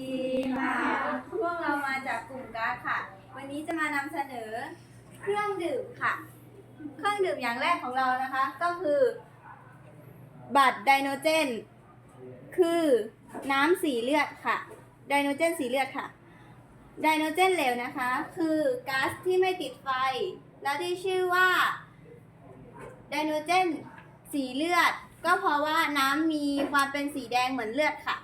ดีค่ะ พวกเรามาจากกลุ่มก๊าซค่ะ วันนี้จะมานำเสนอเครื่องดื่มค่ะ เครื่องดื่มอย่างแรกของเรานะคะ ก็คือ บัตรไดโนเจน คือน้ำสีเลือดค่ะ ไดโนเจนสีเลือดค่ะ ไดโนเจนเหลวนะคะ คือก๊าซที่ไม่ติดไฟ และที่ชื่อว่าไดโนเจนสีเลือด ก็เพราะว่าน้ำมีความเป็นสีแดงเหมือนเลือดค่ะ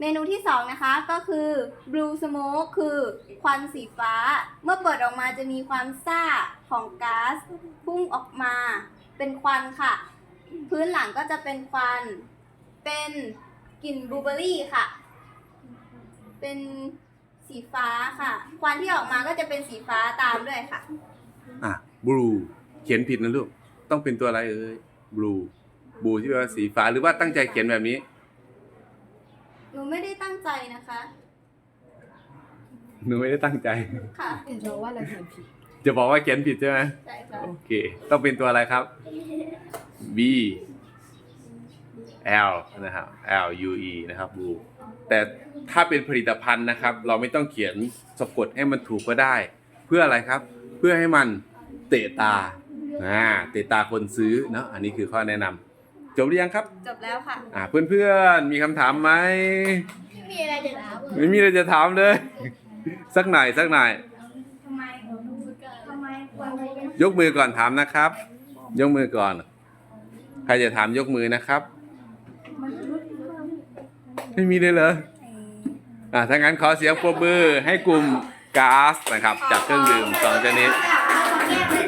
เมนูที่สองนะคะก็คือ blue smoke คือควันสีฟ้า เมื่อเปิดออกมาจะมีความซ่าของก๊าซพุ่งออกมาเป็นควันค่ะ พื้นหลังก็จะเป็นควัน เป็นกลิ่นบลูเบอร์รี่ค่ะ เป็นสีฟ้าค่ะ ควันที่ออกมาก็จะเป็นสีฟ้าตามด้วยค่ะ อะบลูเขียนผิดนะลูก ต้องเป็นตัวอะไรเอ่ยบลูบลูที่แปลว่าสีฟ้าหรือว่าตั้งใจเขียนแบบนี้ หนูไม่ได้ตั้งใจนะคะ หนูไม่ได้ตั้งใจ ค่ะเห็นเราว่าเราเขียนผิดจะบอกว่าเขียนผิดใช่ไหมใช่ค่ะโอเค ต้องเป็นตัวอะไรครับ B L นะครับ L U E นะครับบลูแต่ถ้าเป็นผลิตภัณฑ์นะครับ เราไม่ต้องเขียนสะกดให้มันถูกก็ได้ เพื่ออะไรครับ เพื่อให้มันเตะตาอ่าเตะตาคนซื้อเนาะอันนี้คือข้อแนะนำ จบหรือยังครับ จบแล้วค่ะ อ่าเพื่อนๆมีคำถามไหมมีอะไรจะถามไม่มีอะไรจะถามเลย สักหน่อยสักหน่อยทำไมทำไมควรยกมือก่อนถามนะครับ ยกมือก่อน ใครจะถามยกมือนะครับ ไม่มีเลยเหรออ่าถ้างั้นขอเสียงปรบมือให้กลุ่มก๊าซนะครับ จากเครื่องดื่มสองชนิดค่ะ